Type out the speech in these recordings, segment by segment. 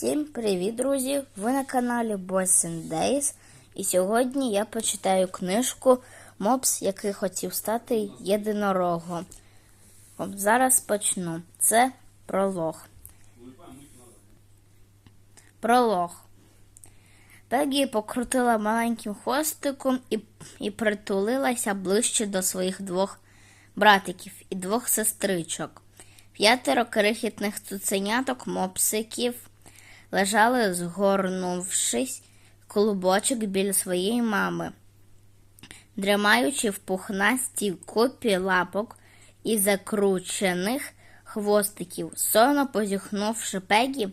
Всім привіт, друзі! Ви на каналі Boys and Days. І сьогодні я почитаю книжку Мопс, який хотів стати єдинорогом. Зараз почну. Це пролог. Пролог. Пегі покрутила маленьким хвостиком і, і притулилася ближче до своїх двох братиків і двох сестричок. П'ятеро крихітних цуценяток мопсиків лежали, згорнувшись клубочок біля своєї мами, дримаючи в пухнастій купі лапок і закручених хвостиків, сонно позіхнувши Пегі,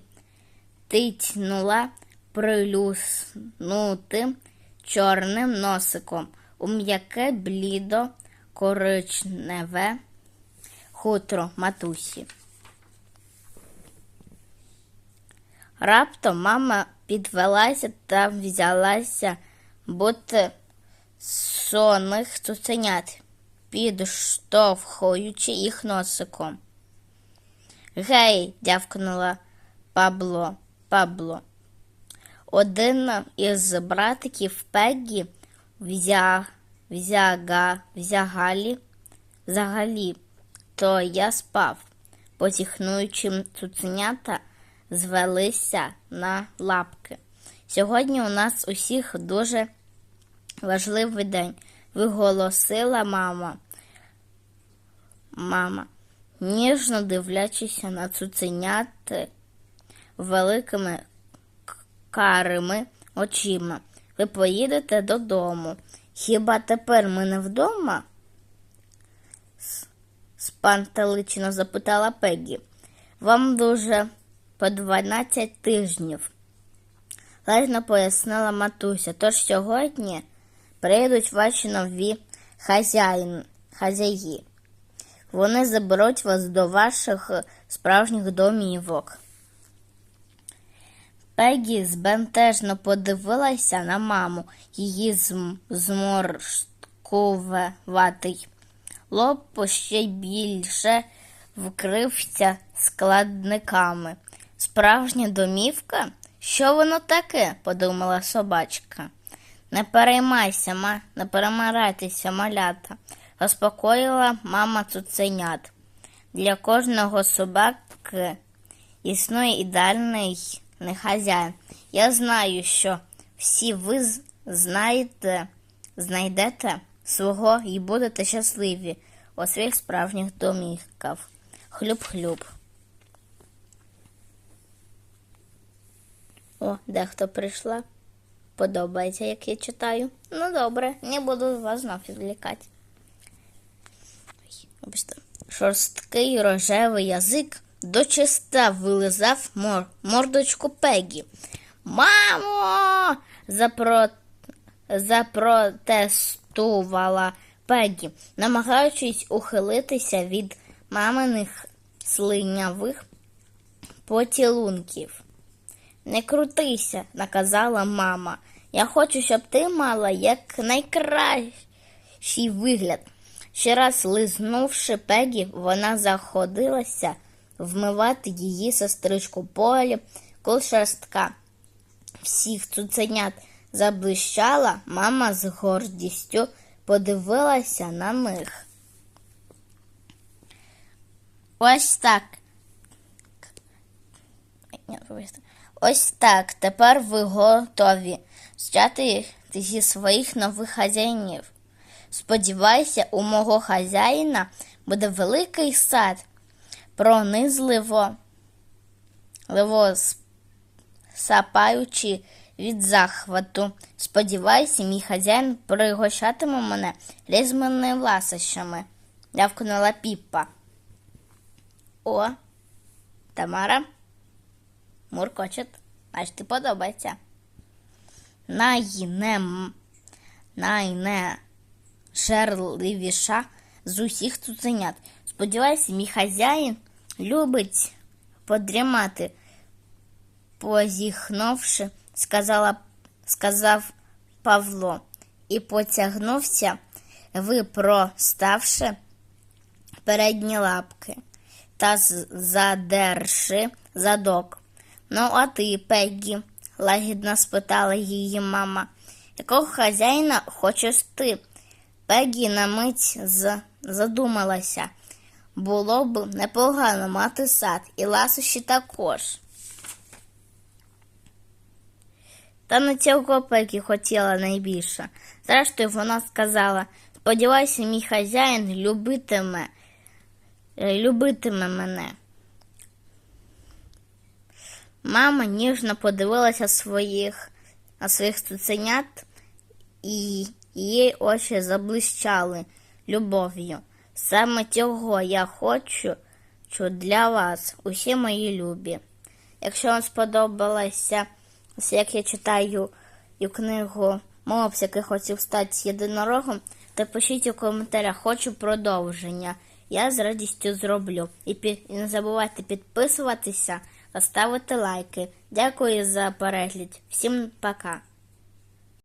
титьнула прилюснутим чорним носиком у м'яке блідо коричневе хутро матусі. Раптом мама підвелася та взялася бути сонних цуценят, підштовхуючи їх носиком. Гей, дявкнула Пабло, Пабло. Один із братиків Пеггі взя, взяга, взягалі, взагалі, то я спав, потіхнуючи цуценята звелися на лапки. Сьогодні у нас усіх дуже важливий день, виголосила мама. Мама, ніжно дивлячися на цуценяти великими карими очима. Ви поїдете додому. Хіба тепер ми не вдома? спантеличено запитала Пегі. Вам дуже по 12 тижнів. Лежно пояснила матуся. Тож сьогодні приїдуть ваші нові хазяїн, хазяї. Вони заберуть вас до ваших справжніх домівок. Пегі збентежно подивилася на маму, її зм- зморшкуватий лоб ще більше вкрився складниками. Справжня домівка? Що воно таке? подумала собачка. Не переймайся, ма, не перемирайтеся, малята, заспокоїла мама цуценят. Для кожного собаки існує ідеальний хазяїн. Я знаю, що всі ви знаєте, знайдете свого і будете щасливі у своїх справжніх домівках. Хлюб-хлюб. О, дехто прийшла. Подобається, як я читаю. Ну добре, не буду вас знов відвлікати. Шорсткий рожевий язик дочиста вилизав мор... мордочку Пегі. Мамо! Запро... запротестувала Пегі, намагаючись ухилитися від маминих слинявих поцілунків. Не крутися, наказала мама. Я хочу, щоб ти мала як найкращий вигляд. Ще раз лизнувши Пегі, вона заходилася вмивати її сестричку Полі, шерстка всіх цуценят заблищала, мама з гордістю подивилася на них. Ось так. Ні. Ось так. Тепер ви готові взяти зі своїх нових хазяїнів. Сподіваюся, у мого хазяїна буде великий сад, пронизливо ливо сапаючи від захвату. Сподіваюся, мій хазяїн пригощатиме мене різними ласощами, явкнула Піппа. О, Тамара муркочет, аж ти подобається. Найнем, найнежерливіша з усіх цуценят. Сподіваюся, мій хазяїн любить подрімати, позіхнувши, сказала, сказав Павло, і потягнувся, випроставши передні лапки та задерши задок. Ну, а ти, Пеггі, лагідно спитала її мама, якого хазяїна хочеш ти? Пеггі на мить з... задумалася. Було б непогано мати сад і ласощі також. Та на цього Пегі хотіла найбільше. Зрештою, вона сказала: сподіваюся, мій хазяїн любитиме, любитиме мене. Мама ніжно подивилася своїх, на своїх цуценят, і її очі заблищали любов'ю. Саме цього я хочу що для вас, усі мої любі. Якщо вам сподобалося, як я читаю книгу Мопс, який хотів стати єдинорогом, то пишіть у коментарях, хочу продовження. Я з радістю зроблю. І, пі- і не забувайте підписуватися та ставити лайки. Дякую за перегляд. Всім пока!